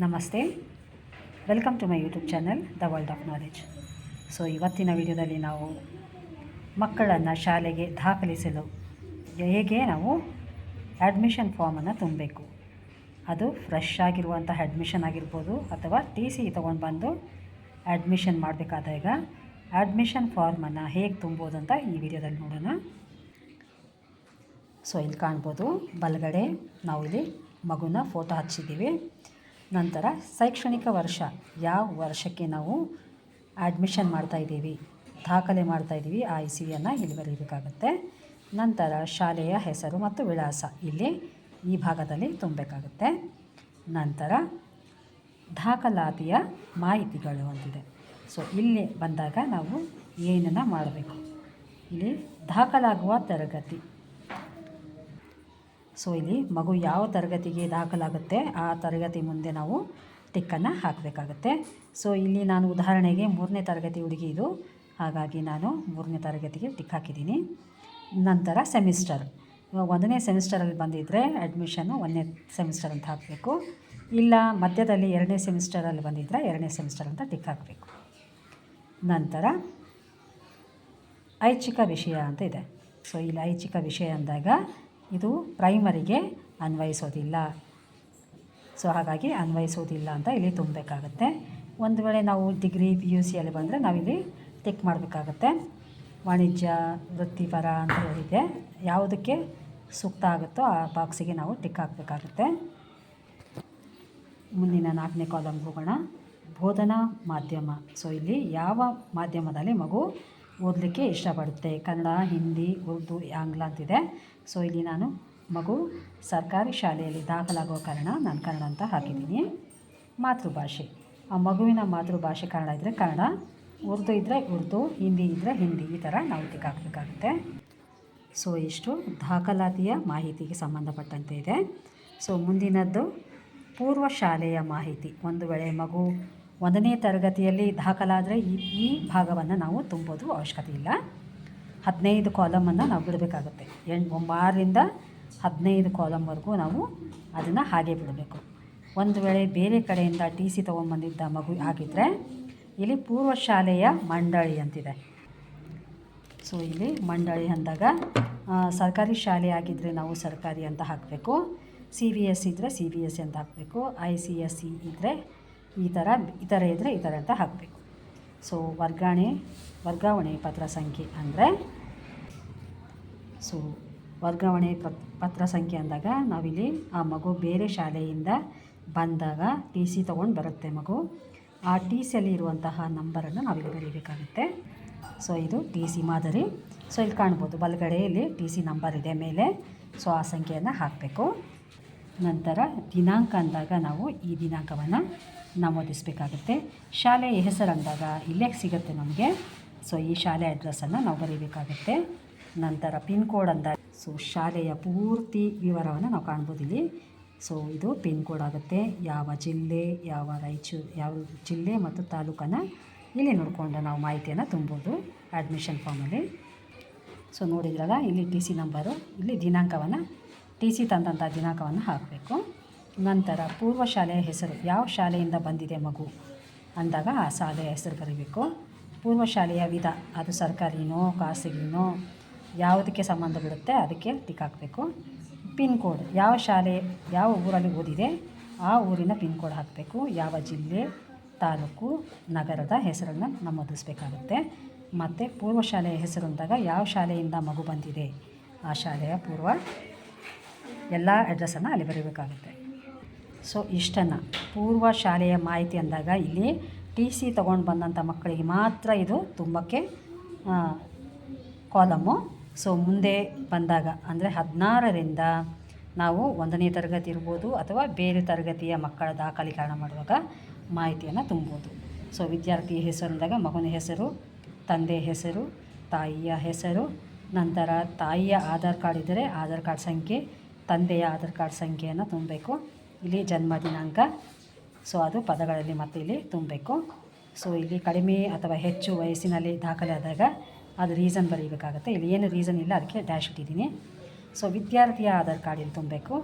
ನಮಸ್ತೆ. Welcome to my YouTube channel the world of knowledge so ಇವತ್ತಿನ ವಿಡಿಯೋದಲ್ಲಿ ನಾವು ಮಕ್ಕಳನ್ನು ಶಾಲೆಗೆ ದಾಖಲಿಸಲು ಹೇಗೆ ನಾವು ಅಡ್ಮಿಷನ್ ಫಾರ್ಮನ್ನು ತುಂಬಬೇಕು. ಅದು ಫ್ರೆಶ್ ಆಗಿರುವಂತಹ ಅಡ್ಮಿಷನ್ ಆಗಿರ್ಬೋದು ಅಥವಾ ಟಿ ಸಿ ತೊಗೊಂಡು ಬಂದು ಅಡ್ಮಿಷನ್ ಮಾಡಬೇಕಾದಾಗ ಅಡ್ಮಿಷನ್ ಫಾರ್ಮನ್ನು ಹೇಗೆ ತುಂಬೋದು ಅಂತ ಈ ವಿಡಿಯೋದಲ್ಲಿ ನೋಡೋಣ. ಸೊ ಇಲ್ಲಿ ಕಾಣ್ಬೋದು. ಬಲಗಡೆ ನಾವು ಇಲ್ಲಿ ಮಗುನ ಫೋಟೋ ಹಚ್ಚಿದ್ದೀವಿ. ನಂತರ ಶೈಕ್ಷಣಿಕ ವರ್ಷ. ಯಾವ ವರ್ಷಕ್ಕೆ ನಾವು ಅಡ್ಮಿಷನ್ ಮಾಡ್ತಾಯಿದ್ದೀವಿ ದಾಖಲೆ ಮಾಡ್ತಾಯಿದ್ದೀವಿ ಆ ಇಸಿಯನ್ನು ಇಲ್ಲಿ ಬರೀಬೇಕಾಗುತ್ತೆ. ನಂತರ ಶಾಲೆಯ ಹೆಸರು ಮತ್ತು ವಿಳಾಸ. ಇಲ್ಲಿ ಈ ಭಾಗದಲ್ಲಿ ತುಂಬಬೇಕಾಗುತ್ತೆ. ನಂತರ ದಾಖಲಾತಿಯ ಮಾಹಿತಿಗಳು ಅಂತಿದೆ. ಸೊ ಇಲ್ಲಿ ಬಂದಾಗ ನಾವು ಏನನ್ನು ಮಾಡಬೇಕು? ಇಲ್ಲಿ ದಾಖಲಾಗುವ ತರಗತಿ. ಸೊ ಇಲ್ಲಿ ಮಗು ಯಾವ ತರಗತಿಗೆ ದಾಖಲಾಗುತ್ತೆ, ಆ ತರಗತಿ ಮುಂದೆ ನಾವು ಟಿಕ್ಕನ್ನು ಹಾಕಬೇಕಾಗತ್ತೆ. ಸೊ ಇಲ್ಲಿ ನಾನು ಉದಾಹರಣೆಗೆ ಮೂರನೇ ತರಗತಿ ಹುಡುಗಿ ಇದು. ಹಾಗಾಗಿ ನಾನು ಮೂರನೇ ತರಗತಿಗೆ ಟಿಕ್ ಹಾಕಿದ್ದೀನಿ. ನಂತರ ಸೆಮಿಸ್ಟರ್. ಒಂದನೇ ಸೆಮಿಸ್ಟರಲ್ಲಿ ಬಂದಿದ್ದರೆ ಅಡ್ಮಿಷನ್ನು ಒಂದನೇ ಸೆಮಿಸ್ಟರ್ ಅಂತ ಹಾಕಬೇಕು. ಇಲ್ಲ, ಮಧ್ಯದಲ್ಲಿ ಎರಡನೇ ಸೆಮಿಸ್ಟರಲ್ಲಿ ಬಂದಿದ್ದರೆ ಎರಡನೇ ಸೆಮಿಸ್ಟರ್ ಅಂತ ಟಿಕ್ ಹಾಕಬೇಕು. ನಂತರ ಐಚ್ಛಿಕ ವಿಷಯ ಅಂತ ಇದೆ. ಸೊ ಇಲ್ಲಿ ಐಚ್ಛಿಕ ವಿಷಯ ಅಂದಾಗ ಇದು ಪ್ರೈಮರಿಗೆ ಅನ್ವಯಿಸೋದಿಲ್ಲ. ಸೊ ಹಾಗಾಗಿ ಅನ್ವಯಿಸೋದಿಲ್ಲ ಅಂತ ಇಲ್ಲಿ ತುಂಬಬೇಕಾಗತ್ತೆ. ಒಂದು ವೇಳೆ ನಾವು ಡಿಗ್ರಿ ಪಿ ಯು ಸಿಯಲ್ಲಿ ಬಂದರೆ ನಾವಿಲ್ಲಿ ಟಿಕ್ ಮಾಡಬೇಕಾಗತ್ತೆ. ವಾಣಿಜ್ಯ ವೃತ್ತಿಪರ ಅಂತ ಹೇಳಿದೆ ಯಾವುದಕ್ಕೆ ಸೂಕ್ತ ಆಗುತ್ತೋ ಆ ಬಾಕ್ಸಿಗೆ ನಾವು ಟಿಕ್ ಹಾಕಬೇಕಾಗುತ್ತೆ. ಮುಂದಿನ ನಾಲ್ಕನೇ ಕಾಲಮ್ಗೆ ಹೋಗೋಣ. ಬೋಧನಾ ಮಾಧ್ಯಮ. ಸೊ ಇಲ್ಲಿ ಯಾವ ಮಾಧ್ಯಮದಲ್ಲಿ ಮಗು ಓದಲಿಕ್ಕೆ ಇಷ್ಟಪಡುತ್ತೆ? ಕನ್ನಡ, ಹಿಂದಿ, ಉರ್ದು, ಆಂಗ್ಲ ಅಂತಿದೆ. ಸೊ ಇಲ್ಲಿ ನಾನು ಮಗು ಸರ್ಕಾರಿ ಶಾಲೆಯಲ್ಲಿ ದಾಖಲಾಗುವ ಕಾರಣ ನಾನು ಕನ್ನಡ ಅಂತ ಹಾಕಿದ್ದೀನಿ. ಮಾತೃಭಾಷೆ. ಆ ಮಗುವಿನ ಮಾತೃಭಾಷೆ ಕನ್ನಡ ಇದ್ದರೆ ಕನ್ನಡ, ಉರ್ದು ಇದ್ದರೆ ಉರ್ದು, ಹಿಂದಿ ಇದ್ದರೆ ಹಿಂದಿ, ಈ ಥರ ನಾವು ಟಿಕ್ ಹಾಕಬೇಕಾಗುತ್ತೆ. ಸೊ ಇಷ್ಟು ದಾಖಲಾತಿಯ ಮಾಹಿತಿಗೆ ಸಂಬಂಧಪಟ್ಟಂತೆ ಇದೆ. ಸೊ ಮುಂದಿನದ್ದು ಪೂರ್ವ ಶಾಲೆಯ ಮಾಹಿತಿ. ಒಂದು ವೇಳೆ ಮಗು ಒಂದನೇ ತರಗತಿಯಲ್ಲಿ ದಾಖಲಾದರೆ ಈ ಈ ಭಾಗವನ್ನು ನಾವು ತುಂಬೋದು ಅವಶ್ಯಕತೆ ಇಲ್ಲ. ಹದಿನೈದು ಕಾಲಮನ್ನು ನಾವು ಬಿಡಬೇಕಾಗುತ್ತೆ. ಎಂಟು ಒಂಬಾರರಿಂದ ಹದಿನೈದು ಕಾಲಮ್ವರೆಗೂ ನಾವು ಅದನ್ನು ಹಾಗೆ ಬಿಡಬೇಕು. ಒಂದು ವೇಳೆ ಬೇರೆ ಕಡೆಯಿಂದ ಟಿ ಸಿ ತೊಗೊಂಬಂದಿದ್ದ ಮಗು ಆಗಿದ್ದರೆ ಇಲ್ಲಿ ಪೂರ್ವ ಶಾಲೆಯ ಮಂಡಳಿ ಅಂತಿದೆ. ಸೊ ಇಲ್ಲಿ ಮಂಡಳಿ ಅಂದಾಗ ಸರ್ಕಾರಿ ಶಾಲೆ ಆಗಿದ್ದರೆ ನಾವು ಸರ್ಕಾರಿ ಅಂತ ಹಾಕಬೇಕು. ಸಿ ಬಿ ಎಸ್ ಇದ್ದರೆ ಸಿ ಬಿ ಎಸ್ ಅಂತ ಹಾಕಬೇಕು. ಐ ಸಿ ಎಸ್ ಸಿ ಇದ್ದರೆ ಈ ಥರ ಈ ಥರ ಇದ್ದರೆ ಈ ಥರ ಅಂತ ಹಾಕಬೇಕು. ಸೊ ವರ್ಗಾವಣೆ ವರ್ಗಾವಣೆ ಪತ್ರ ಸಂಖ್ಯೆ ಅಂದರೆ? ಸೊ ವರ್ಗಾವಣೆ ಪತ್, ಪತ್ರ ಸಂಖ್ಯೆ ಅಂದಾಗ ನಾವಿಲ್ಲಿ ಆ ಮಗು ಬೇರೆ ಶಾಲೆಯಿಂದ ಬಂದಾಗ ಟಿ ಸಿ ತೊಗೊಂಡು ಬರುತ್ತೆ ಮಗು. ಆ ಟಿ ಸಿಯಲ್ಲಿ ಇರುವಂತಹ ನಂಬರನ್ನು ನಾವಿಲ್ಲಿ ಬರೀಬೇಕಾಗುತ್ತೆ. ಸೊ ಇದು ಟಿ ಸಿ ಮಾದರಿ. ಸೊ ಇಲ್ಲಿ ಕಾಣ್ಬೋದು ಬಲಗಡೆಯಲ್ಲಿ ಟಿ ಸಿ ನಂಬರ್ ಇದೆ ಮೇಲೆ. ಸೊ ಆ ಸಂಖ್ಯೆಯನ್ನು ಹಾಕಬೇಕು. ನಂತರ ದಿನಾಂಕ ಅಂದಾಗ ನಾವು ಈ ದಿನಾಂಕವನ್ನು ನಮೂದಿಸಬೇಕಾಗುತ್ತೆ. ಶಾಲೆಯ ಹೆಸರು ಅಂದಾಗ ಇಲ್ಲೇ ಸಿಗುತ್ತೆ ನಮಗೆ. ಸೊ ಈ ಶಾಲೆ ಅಡ್ರೆಸ್ಸನ್ನು ನಾವು ಬರೀಬೇಕಾಗುತ್ತೆ. ನಂತರ ಪಿನ್ ಕೋಡ್ ಅಂದಾಗ ಸೊ ಶಾಲೆಯ ಪೂರ್ತಿ ವಿವರವನ್ನು ನಾವು ಕಾಣ್ಬೋದು ಇಲ್ಲಿ. ಸೊ ಇದು ಪಿನ್ ಕೋಡ್ ಆಗುತ್ತೆ. ಯಾವ ಜಿಲ್ಲೆ, ಯಾವ ರಾಯಚೂರು, ಯಾವ ಜಿಲ್ಲೆ ಮತ್ತು ತಾಲೂಕನ್ನು ಇಲ್ಲಿ ನೋಡಿಕೊಂಡು ನಾವು ಮಾಹಿತಿಯನ್ನು ತುಂಬೋದು ಅಡ್ಮಿಷನ್ ಫಾರ್ಮಲ್ಲಿ ಸೊ ನೋಡಿದ್ರಲ್ಲ, ಇಲ್ಲಿ ಟಿ ಸಿ ನಂಬರು ಇಲ್ಲಿ ದಿನಾಂಕವನ್ನು ಟಿ ಸಿ ತಂದಂಥ ದಿನಾಂಕವನ್ನು ಹಾಕಬೇಕು. ನಂತರ ಪೂರ್ವ ಶಾಲೆಯ ಹೆಸರು ಯಾವ ಶಾಲೆಯಿಂದ ಬಂದಿದೆ ಮಗು ಅಂದಾಗ ಆ ಶಾಲೆಯ ಹೆಸರು ಬರೀಬೇಕು. ಪೂರ್ವ ಶಾಲೆಯ ವಿಧ, ಅದು ಸರ್ಕಾರಿನೋ, ಖಾಸಗಿನೋ, ಯಾವುದಕ್ಕೆ ಸಂಬಂಧ ಬಿಡುತ್ತೆ ಅದಕ್ಕೆ ಟಿಕ್ ಹಾಕಬೇಕು. ಪಿನ್ ಕೋಡ್, ಯಾವ ಶಾಲೆ ಯಾವ ಊರಲ್ಲಿ ಓದಿದೆ ಆ ಊರಿನ ಪಿನ್ ಕೋಡ್ ಹಾಕಬೇಕು. ಯಾವ ಜಿಲ್ಲೆ, ತಾಲೂಕು, ನಗರದ ಹೆಸರನ್ನು ನಮೂದಿಸಬೇಕಾಗುತ್ತೆ. ಮತ್ತು ಪೂರ್ವ ಶಾಲೆಯ ಹೆಸರು ಅಂದಾಗ ಯಾವ ಶಾಲೆಯಿಂದ ಮಗು ಬಂದಿದೆ ಆ ಶಾಲೆಯ ಪೂರ್ವ ಎಲ್ಲ ಅಡ್ರೆಸ್ಸನ್ನು ಅಲ್ಲಿ ಬರೀಬೇಕಾಗುತ್ತೆ. ಸೊ ಇಷ್ಟನ್ನು ಪೂರ್ವ ಶಾಲೆಯ ಮಾಹಿತಿ ಅಂದಾಗ ಇಲ್ಲಿ ಟಿ ಸಿ ತೊಗೊಂಡು ಬಂದಂಥ ಮಕ್ಕಳಿಗೆ ಮಾತ್ರ ಇದು ತುಂಬಕ್ಕೆ ಕಾಲಮ್ಮು ಸೊ ಮುಂದೆ ಬಂದಾಗ ಅಂದರೆ ಹದಿನಾರರಿಂದ ನಾವು ಒಂದನೇ ತರಗತಿ ಇರ್ಬೋದು ಅಥವಾ ಬೇರೆ ತರಗತಿಯ ಮಕ್ಕಳ ದಾಖಲೀಕರಣ ಮಾಡುವಾಗ ಮಾಹಿತಿಯನ್ನು ತುಂಬೋದು. ಸೊ ವಿದ್ಯಾರ್ಥಿ ಹೆಸರು ಅಂದಾಗ ಮಗನ ಹೆಸರು, ತಂದೆ ಹೆಸರು, ತಾಯಿಯ ಹೆಸರು, ನಂತರ ತಾಯಿಯ ಆಧಾರ್ ಕಾರ್ಡ್ ಇದ್ದರೆ ಆಧಾರ್ ಕಾರ್ಡ್ ಸಂಖ್ಯೆ, ತಂದೆಯ ಆಧಾರ್ ಕಾರ್ಡ್ ಸಂಖ್ಯೆಯನ್ನು ತುಂಬಬೇಕು. ಇಲ್ಲಿ ಜನ್ಮ ದಿನಾಂಕ ಸೊ ಅದು ಪದಗಳಲ್ಲಿ ಮತ್ತೆ ಇಲ್ಲಿ ತುಂಬಬೇಕು. ಸೊ ಇಲ್ಲಿ ಕಡಿಮೆ ಅಥವಾ ಹೆಚ್ಚು ವಯಸ್ಸಿನಲ್ಲಿ ದಾಖಲೆ ಆದಾಗ ಅದು ರೀಸನ್ ಬರೀಬೇಕಾಗುತ್ತೆ. ಇಲ್ಲಿ ಏನು ರೀಸನ್ ಇಲ್ಲ, ಅದಕ್ಕೆ ಡ್ಯಾಶ್ ಇಟ್ಟಿದ್ದೀನಿ. ಸೊ ವಿದ್ಯಾರ್ಥಿಯ ಆಧಾರ್ ಕಾರ್ಡ್ ಇಲ್ಲಿ ತುಂಬಬೇಕು.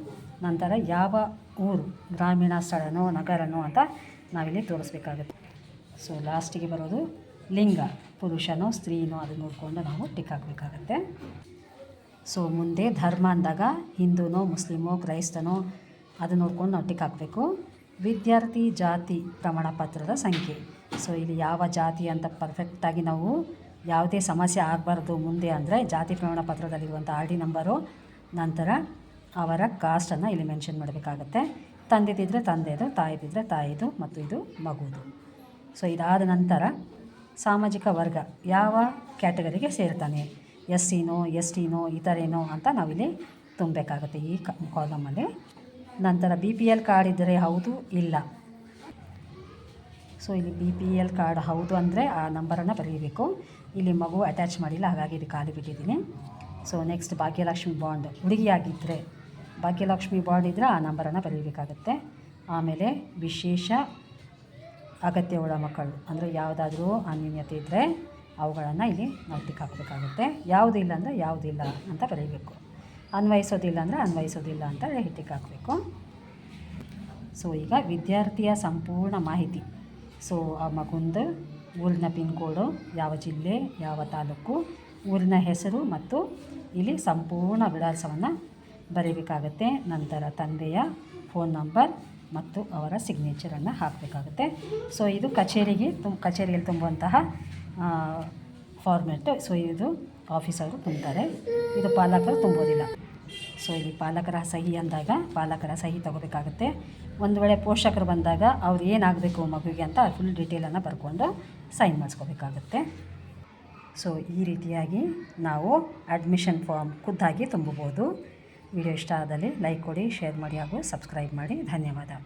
ನಂತರ ಯಾವ ಊರು, ಗ್ರಾಮೀಣ ಸ್ಥಳನೋ, ನಗರನೋ ಅಂತ ನಾವಿಲ್ಲಿ ತೋರಿಸ್ಬೇಕಾಗುತ್ತೆ. ಸೊ ಲಾಸ್ಟಿಗೆ ಬರೋದು ಲಿಂಗ, ಪುರುಷನೋ, ಸ್ತ್ರೀನೋ ಅದನ್ನು ನೋಡಿಕೊಂಡು ನಾವು ಟಿಕ್ ಹಾಕಬೇಕಾಗತ್ತೆ. ಸೊ ಮುಂದೆ ಧರ್ಮ ಅಂದಾಗ ಹಿಂದೂನೋ, ಮುಸ್ಲಿಮೋ, ಕ್ರೈಸ್ತನೋ ಅದು ನೋಡ್ಕೊಂಡು ನಾವು ಟಿಕ್ ಹಾಕಬೇಕು. ವಿದ್ಯಾರ್ಥಿ ಜಾತಿ ಪ್ರಮಾಣ ಪತ್ರದ ಸಂಖ್ಯೆ. ಸೊ ಇಲ್ಲಿ ಯಾವ ಜಾತಿ ಅಂತ ಪರ್ಫೆಕ್ಟಾಗಿ ನಾವು ಯಾವುದೇ ಸಮಸ್ಯೆ ಆಗಬಾರ್ದು ಮುಂದೆ ಅಂದರೆ ಜಾತಿ ಪ್ರಮಾಣ ಪತ್ರದಲ್ಲಿರುವಂಥ ಆರ್ ಡಿ ನಂಬರು ನಂತರ ಅವರ ಕಾಸ್ಟನ್ನು ಇಲ್ಲಿ ಮೆನ್ಷನ್ ಮಾಡಬೇಕಾಗತ್ತೆ. ತಂದೆದಿದ್ದರೆ ತಂದೆದು ತಾಯಿದಿದ್ದರೆ ತಾಯಿದು ಮತ್ತು ಇದು ಮಗುದು. ಸೊ ಇದಾದ ನಂತರ ಸಾಮಾಜಿಕ ವರ್ಗ ಯಾವ ಕ್ಯಾಟಗರಿಗೆ ಸೇರ್ತಾನೆ? ಎಸ್ ಸಿನೋ ಎಸ್ ಟಿನೋ ಇತರೇನೋ ಅಂತ ನಾವಿಲ್ಲಿ ತುಂಬಬೇಕಾಗುತ್ತೆ ಈ ಕಾಲಮಲ್ಲಿ ನಂತರ ಬಿ ಪಿ ಎಲ್ ಕಾರ್ಡ್ ಇದ್ದರೆ ಹೌದು, ಇಲ್ಲ. ಸೊ ಇಲ್ಲಿ ಬಿ ಪಿ ಎಲ್ ಕಾರ್ಡ್ ಹೌದು ಅಂದರೆ ಆ ನಂಬರನ್ನು ಬರೀಬೇಕು. ಇಲ್ಲಿ ಮಗು ಅಟ್ಯಾಚ್ ಮಾಡಿಲ್ಲ, ಹಾಗಾಗಿ ಇದು ಖಾಲಿ ಬಿಟ್ಟಿದ್ದೀನಿ. ಸೊ ನೆಕ್ಸ್ಟ್ ಭಾಗ್ಯಲಕ್ಷ್ಮಿ ಬಾಂಡ್ ಹುಡುಗಿಯಾಗಿದ್ದರೆ ಭಾಗ್ಯಲಕ್ಷ್ಮಿ ಬಾಂಡ್ ಇದ್ದರೆ ಆ ನಂಬರನ್ನು ಬರೀಬೇಕಾಗುತ್ತೆ. ಆಮೇಲೆ ವಿಶೇಷ ಅಗತ್ಯವುಳ್ಳ ಮಕ್ಕಳು, ಅಂದರೆ ಯಾವುದಾದ್ರೂ ಅನ್ಯೂನ್ಯತೆ ಇದ್ದರೆ ಅವುಗಳನ್ನು ಇಲ್ಲಿ ನಾವು ಹಾಕಬೇಕಾಗುತ್ತೆ. ಯಾವುದು ಇಲ್ಲ ಅಂದರೆ ಯಾವುದಿಲ್ಲ ಅಂತ ಬರೀಬೇಕು. ಅನ್ವಯಿಸೋದಿಲ್ಲ ಅಂದರೆ ಅನ್ವಯಿಸೋದಿಲ್ಲ ಅಂತ ಹಿಟ್ಟಿಗೆ ಹಾಕಬೇಕು ಸೊ ಈಗ ವಿದ್ಯಾರ್ಥಿಯ ಸಂಪೂರ್ಣ ಮಾಹಿತಿ. ಸೊ ಆ ಮಗುಂದು ಊರಿನ ಪಿನ್ ಕೋಡು, ಯಾವ ಜಿಲ್ಲೆ, ಯಾವ ತಾಲೂಕು, ಊರಿನ ಹೆಸರು ಮತ್ತು ಇಲ್ಲಿ ಸಂಪೂರ್ಣ ವಿಳಾಸವನ್ನು ಬರೀಬೇಕಾಗತ್ತೆ. ನಂತರ ತಂದೆಯ ಫೋನ್ ನಂಬರ್ ಮತ್ತು ಅವರ ಸಿಗ್ನೇಚರನ್ನು ಹಾಕಬೇಕಾಗುತ್ತೆ. ಸೊ ಇದು ಕಚೇರಿಗೆ ತುಂಬ ಕಚೇರಿಯಲ್ಲಿ ತುಂಬುವಂತಹ ಫಾರ್ಮೆಟ್ ಸೊ ಇದು ಆಫೀಸರು ತುಂಬ್ತಾರೆ ಇದು ಪಾಲಕರು ತುಂಬೋದಿಲ್ಲ ಸೊ ಇಲ್ಲಿ ಪಾಲಕರ ಸಹಿ ಅಂದಾಗ ಪಾಲಕರ ಸಹಿ ತಗೋಬೇಕಾಗುತ್ತೆ. ಒಂದು ವೇಳೆ ಪೋಷಕರು ಬಂದಾಗ ಅವ್ರು ಏನಾಗಬೇಕು ಮಗುವಿಗೆ ಅಂತ ಫುಲ್ ಡೀಟೇಲನ್ನು ಬರ್ಕೊಂಡು ಸೈನ್ ಮಾಡಿಸ್ಕೋಬೇಕಾಗುತ್ತೆ. ಸೊ ಈ ರೀತಿಯಾಗಿ ನಾವು ಅಡ್ಮಿಷನ್ ಫಾರ್ಮ್ ಖುದ್ದಾಗಿ ತುಂಬಬೋದು. ವಿಡಿಯೋ ಇಷ್ಟ ಆದಲ್ಲಿ ಲೈಕ್ ಕೊಡಿ ಶೇರ್ ಮಾಡಿ ಹಾಗೂ ಸಬ್ಸ್ಕ್ರೈಬ್ ಮಾಡಿ. ಧನ್ಯವಾದ.